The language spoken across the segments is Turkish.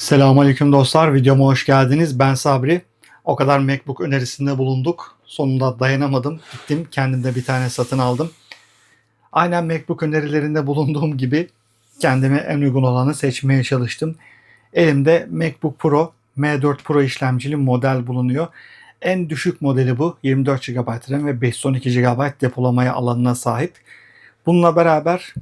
Selamünaleyküm dostlar. Videoma hoş geldiniz. Ben Sabri. O kadar MacBook önerisinde bulunduk. Sonunda dayanamadım. Gittim kendimde bir tane satın aldım. Aynen MacBook önerilerinde bulunduğum gibi kendime en uygun olanı seçmeye çalıştım. Elimde MacBook Pro M4 Pro işlemcili model bulunuyor. En düşük modeli bu. 24 GB RAM ve 512 GB depolamaya alanına sahip. Bununla beraber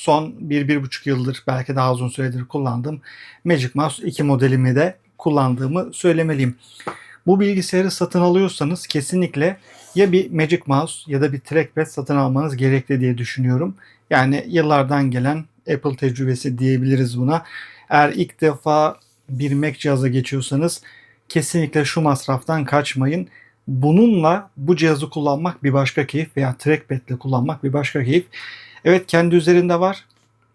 son 1-1,5 yıldır belki daha uzun süredir kullandığım Magic Mouse 2 modelimi de kullandığımı söylemeliyim. Bu bilgisayarı satın alıyorsanız kesinlikle ya bir Magic Mouse ya da bir trackpad satın almanız gerekli diye düşünüyorum. Yani yıllardan gelen Apple tecrübesi diyebiliriz buna. Eğer ilk defa bir Mac cihaza geçiyorsanız kesinlikle şu masraftan kaçmayın. Bununla bu cihazı kullanmak bir başka keyif veya trackpad ile kullanmak bir başka keyif. Evet kendi üzerinde var.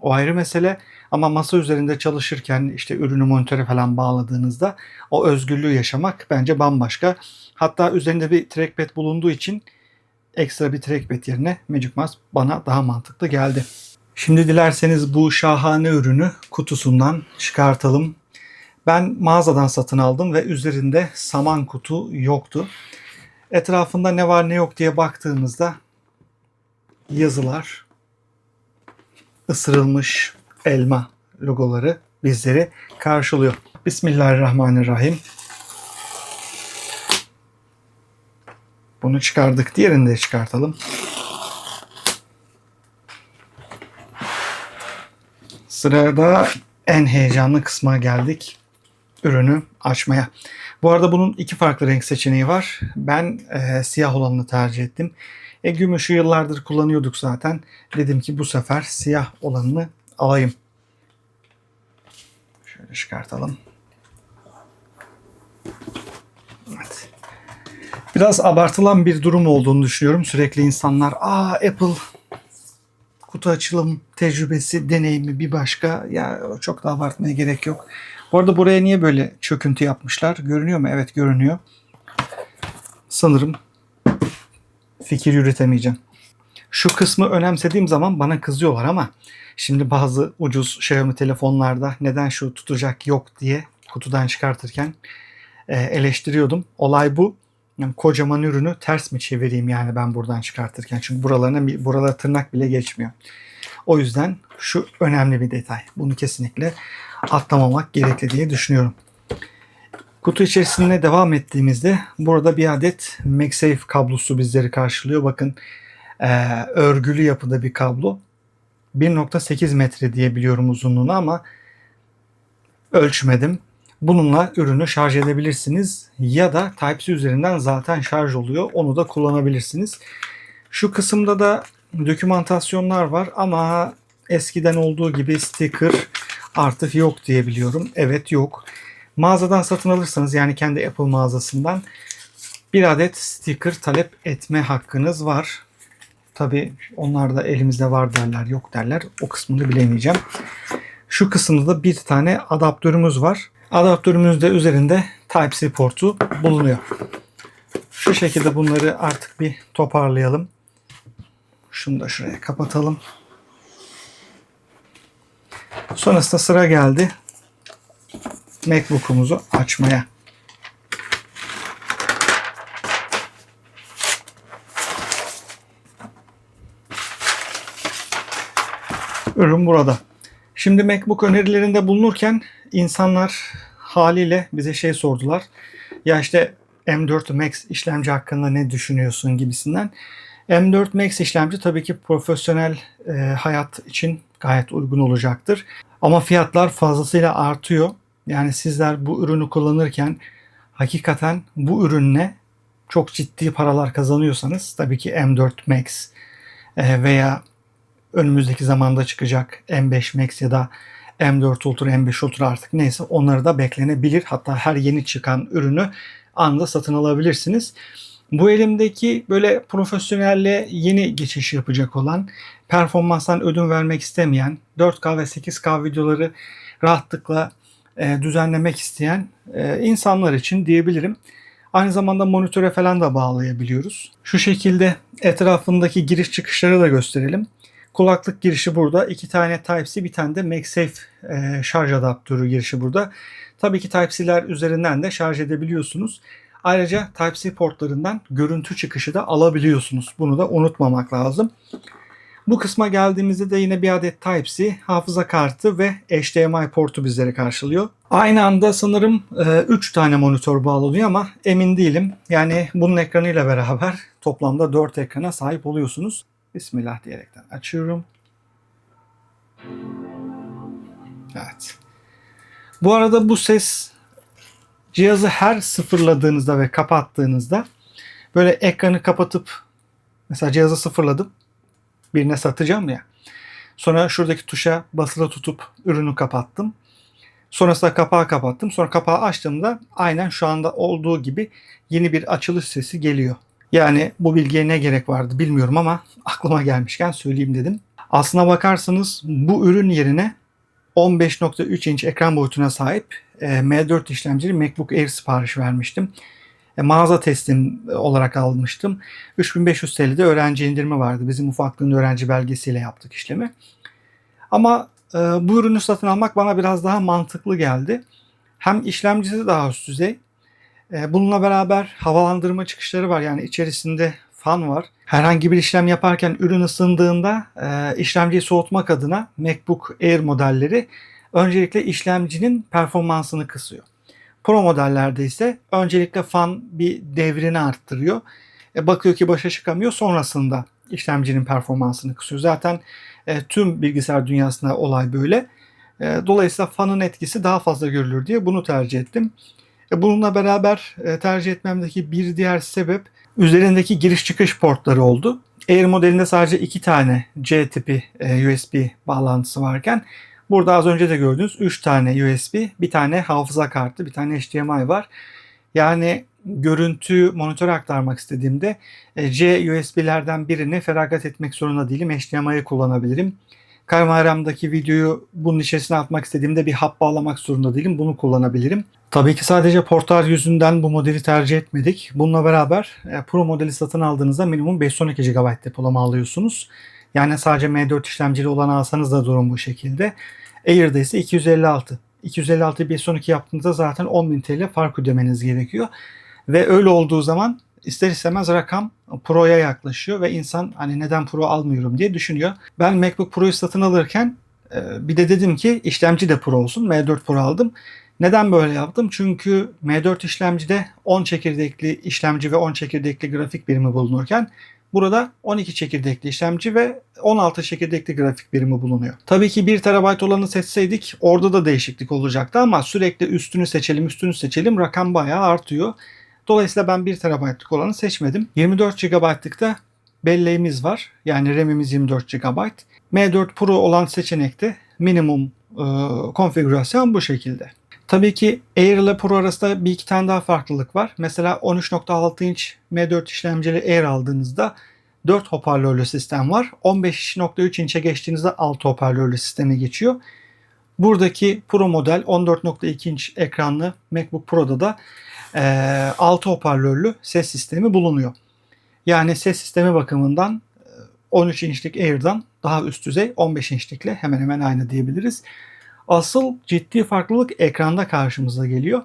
O ayrı mesele. Ama masa üzerinde çalışırken işte ürünü monitöre falan bağladığınızda o özgürlüğü yaşamak bence bambaşka. Hatta üzerinde bir trackpad bulunduğu için ekstra bir trackpad yerine Magic Mouse bana daha mantıklı geldi. Şimdi dilerseniz bu şahane ürünü kutusundan çıkartalım. Ben mağazadan satın aldım ve üzerinde saman kutu yoktu. Etrafında ne var ne yok diye baktığımızda yazılar, ısırılmış elma logoları bizleri karşılıyor. Bismillahirrahmanirrahim. Bunu çıkardık. Diğerini de çıkartalım. Sırada en heyecanlı kısma geldik. Ürünü açmaya. Bu arada bunun iki farklı renk seçeneği var. Ben e, siyah olanını tercih ettim. E, gümüşü yıllardır kullanıyorduk zaten. Dedim ki bu sefer siyah olanını alayım. Şöyle çıkartalım. Evet. Biraz abartılan bir durum olduğunu düşünüyorum. Sürekli insanlar aa Apple kutu açılım tecrübesi, deneyimi bir başka. Ya çok da abartmaya gerek yok. Bu arada buraya niye böyle çöküntü yapmışlar? Görünüyor mu? Evet görünüyor. Sanırım fikir yürütemeyeceğim. Şu kısmı önemsediğim zaman bana kızıyorlar ama şimdi bazı ucuz Xiaomi telefonlarda neden şu tutacak yok diye kutudan çıkartırken e, eleştiriyordum. Olay bu. Yani kocaman ürünü ters mi çevireyim yani ben buradan çıkartırken? Çünkü buralarına buralara tırnak bile geçmiyor. O yüzden şu önemli bir detay. Bunu kesinlikle atlamamak gerekli diye düşünüyorum. Kutu içerisine devam ettiğimizde burada bir adet MagSafe kablosu bizleri karşılıyor. Bakın eee, örgülü yapıda bir kablo. 1.8 metre diye biliyorum uzunluğunu ama ölçmedim. Bununla ürünü şarj edebilirsiniz ya da Type-C üzerinden zaten şarj oluyor. Onu da kullanabilirsiniz. Şu kısımda da dokümantasyonlar var ama eskiden olduğu gibi sticker artık yok diye biliyorum. Evet yok. Mağazadan satın alırsanız yani kendi Apple mağazasından bir adet sticker talep etme hakkınız var. Tabi onlar da elimizde var derler yok derler. O kısmını bilemeyeceğim. Şu kısımda da bir tane adaptörümüz var. Adaptörümüz de üzerinde Type-C portu bulunuyor. Şu şekilde bunları artık bir toparlayalım. Şunu da şuraya kapatalım. Sonrasında sıra geldi MacBook'umuzu açmaya. Ürün burada. Şimdi MacBook önerilerinde bulunurken insanlar haliyle bize şey sordular. Ya işte M4 Max işlemci hakkında ne düşünüyorsun gibisinden. M4 Max işlemci tabii ki profesyonel e, hayat için gayet uygun olacaktır. Ama fiyatlar fazlasıyla artıyor. Yani sizler bu ürünü kullanırken hakikaten bu ürünle çok ciddi paralar kazanıyorsanız tabii ki M4 Max e, veya önümüzdeki zamanda çıkacak M5 Max ya da M4 Ultra, M5 Ultra artık neyse onları da beklenebilir. Hatta her yeni çıkan ürünü anda satın alabilirsiniz. Bu elimdeki böyle profesyonelle yeni geçiş yapacak olan, performanstan ödün vermek istemeyen, 4K ve 8K videoları rahatlıkla e, düzenlemek isteyen e, insanlar için diyebilirim. Aynı zamanda monitöre falan da bağlayabiliyoruz. Şu şekilde etrafındaki giriş çıkışları da gösterelim. Kulaklık girişi burada. iki tane Type-C, bir tane de MagSafe e, şarj adaptörü girişi burada. Tabii ki Type-C'ler üzerinden de şarj edebiliyorsunuz. Ayrıca Type-C portlarından görüntü çıkışı da alabiliyorsunuz. Bunu da unutmamak lazım. Bu kısma geldiğimizde de yine bir adet Type-C, hafıza kartı ve HDMI portu bizleri karşılıyor. Aynı anda sanırım 3 tane monitör bağlanıyor ama emin değilim. Yani bunun ekranıyla beraber toplamda 4 ekrana sahip oluyorsunuz. Bismillah diyerekten açıyorum. Evet. Bu arada bu ses cihazı her sıfırladığınızda ve kapattığınızda böyle ekranı kapatıp mesela cihazı sıfırladım birine satacağım ya. Sonra şuradaki tuşa basılı tutup ürünü kapattım. Sonrasında kapağı kapattım. Sonra kapağı açtığımda aynen şu anda olduğu gibi yeni bir açılış sesi geliyor. Yani bu bilgiye ne gerek vardı bilmiyorum ama aklıma gelmişken söyleyeyim dedim. Aslına bakarsanız bu ürün yerine 15.3 inç ekran boyutuna sahip e, M4 işlemcili MacBook Air sipariş vermiştim. E, mağaza teslim olarak almıştım. 3500 TL'de öğrenci indirimi vardı. Bizim ufaklığın öğrenci belgesiyle yaptık işlemi. Ama e, bu ürünü satın almak bana biraz daha mantıklı geldi. Hem işlemcisi daha üst düzey. E, bununla beraber havalandırma çıkışları var. Yani içerisinde fan var. Herhangi bir işlem yaparken ürün ısındığında e, işlemciyi soğutmak adına MacBook Air modelleri öncelikle işlemcinin performansını kısıyor. Pro modellerde ise öncelikle fan bir devrini arttırıyor. E, bakıyor ki başa çıkamıyor sonrasında işlemcinin performansını kısıyor. Zaten e, tüm bilgisayar dünyasında olay böyle. E, dolayısıyla fanın etkisi daha fazla görülür diye bunu tercih ettim. E, bununla beraber e, tercih etmemdeki bir diğer sebep üzerindeki giriş çıkış portları oldu. Air modelinde sadece iki tane C tipi e, USB bağlantısı varken burada az önce de gördüğünüz 3 tane USB, bir tane hafıza kartı, bir tane HDMI var. Yani görüntü monitör aktarmak istediğimde e, C USB'lerden birini feragat etmek zorunda değilim. HDMI'yi kullanabilirim. Kaymaramdaki videoyu bunun içerisine atmak istediğimde bir hap bağlamak zorunda değilim. Bunu kullanabilirim. Tabii ki sadece portal yüzünden bu modeli tercih etmedik. Bununla beraber e, Pro modeli satın aldığınızda minimum 512 GB depolama alıyorsunuz. Yani sadece M4 işlemcili olan alsanız da durum bu şekilde. Air'da ise 256. 256 512 yaptığınızda zaten 10.000 TL fark ödemeniz gerekiyor. Ve öyle olduğu zaman ister istemez rakam Pro'ya yaklaşıyor ve insan hani neden Pro almıyorum diye düşünüyor. Ben MacBook Pro'yu satın alırken e, bir de dedim ki işlemci de Pro olsun. M4 Pro aldım. Neden böyle yaptım? Çünkü M4 işlemcide 10 çekirdekli işlemci ve 10 çekirdekli grafik birimi bulunurken burada 12 çekirdekli işlemci ve 16 çekirdekli grafik birimi bulunuyor. Tabii ki 1 TB olanı seçseydik orada da değişiklik olacaktı ama sürekli üstünü seçelim üstünü seçelim rakam bayağı artıyor. Dolayısıyla ben 1 TB'lık olanı seçmedim. 24 GB'lık da belleğimiz var. Yani RAM'imiz 24 GB. M4 Pro olan seçenekte minimum e, konfigürasyon bu şekilde. Tabii ki Air ile Pro arasında bir iki tane daha farklılık var. Mesela 13.6 inç M4 işlemcili Air aldığınızda 4 hoparlörlü sistem var. 15.3 inçe geçtiğinizde 6 hoparlörlü sisteme geçiyor. Buradaki Pro model 14.2 inç ekranlı MacBook Pro'da da e, 6 hoparlörlü ses sistemi bulunuyor. Yani ses sistemi bakımından 13 inçlik Air'dan daha üst düzey 15 inçlikle hemen hemen aynı diyebiliriz. Asıl ciddi farklılık ekranda karşımıza geliyor.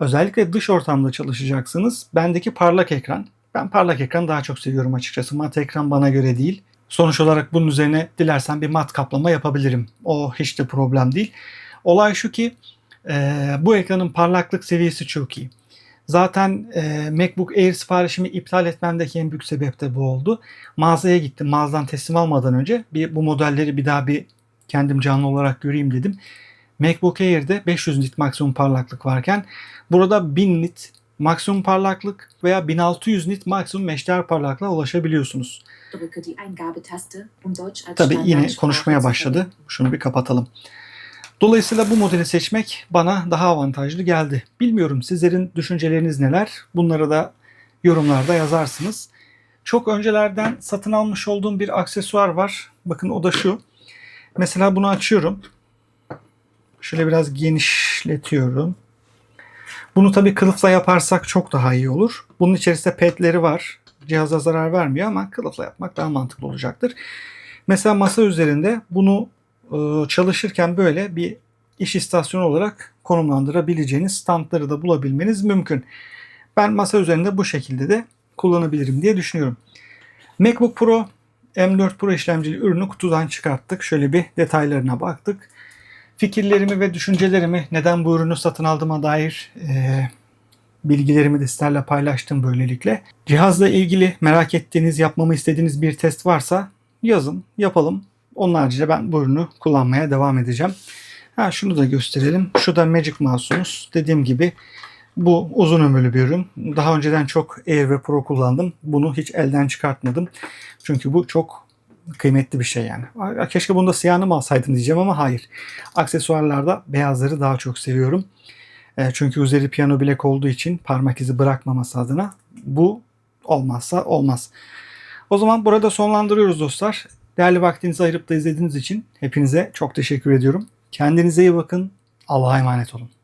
Özellikle dış ortamda çalışacaksınız. Bendeki parlak ekran. Ben parlak ekran daha çok seviyorum açıkçası. Mat ekran bana göre değil. Sonuç olarak bunun üzerine dilersen bir mat kaplama yapabilirim. O hiç de problem değil. Olay şu ki e, bu ekranın parlaklık seviyesi çok iyi. Zaten e, MacBook Air siparişimi iptal etmemdeki en büyük sebep de bu oldu. Mağazaya gittim. Mağazadan teslim almadan önce bir bu modelleri bir daha bir kendim canlı olarak göreyim dedim. MacBook Air'de 500 nit maksimum parlaklık varken burada 1000 nit maksimum parlaklık veya 1600 nit maksimum meşler parlaklığa ulaşabiliyorsunuz. Tabi yine konuşmaya başladı. Şunu bir kapatalım. Dolayısıyla bu modeli seçmek bana daha avantajlı geldi. Bilmiyorum sizlerin düşünceleriniz neler? Bunları da yorumlarda yazarsınız. Çok öncelerden satın almış olduğum bir aksesuar var. Bakın o da şu. Mesela bunu açıyorum. Şöyle biraz genişletiyorum. Bunu tabii kılıfla yaparsak çok daha iyi olur. Bunun içerisinde petleri var. Cihaza zarar vermiyor ama kılıfla yapmak daha mantıklı olacaktır. Mesela masa üzerinde bunu e, çalışırken böyle bir iş istasyonu olarak konumlandırabileceğiniz standları da bulabilmeniz mümkün. Ben masa üzerinde bu şekilde de kullanabilirim diye düşünüyorum. MacBook Pro M4 Pro işlemcili ürünü kutudan çıkarttık. Şöyle bir detaylarına baktık. Fikirlerimi ve düşüncelerimi neden bu ürünü satın aldığıma dair e, bilgilerimi de sizlerle paylaştım böylelikle. Cihazla ilgili merak ettiğiniz, yapmamı istediğiniz bir test varsa yazın, yapalım. Onun haricinde ben bu ürünü kullanmaya devam edeceğim. Ha şunu da gösterelim. Şu da Magic Mouse'umuz. Dediğim gibi bu uzun ömürlü bir ürün. Daha önceden çok Air ve Pro kullandım. Bunu hiç elden çıkartmadım. Çünkü bu çok kıymetli bir şey yani. Keşke bunda siyahını mı alsaydım diyeceğim ama hayır. Aksesuarlarda beyazları daha çok seviyorum. E, çünkü üzeri piyano bilek olduğu için parmak izi bırakmaması adına bu olmazsa olmaz. O zaman burada sonlandırıyoruz dostlar. Değerli vaktinizi ayırıp da izlediğiniz için hepinize çok teşekkür ediyorum. Kendinize iyi bakın. Allah'a emanet olun.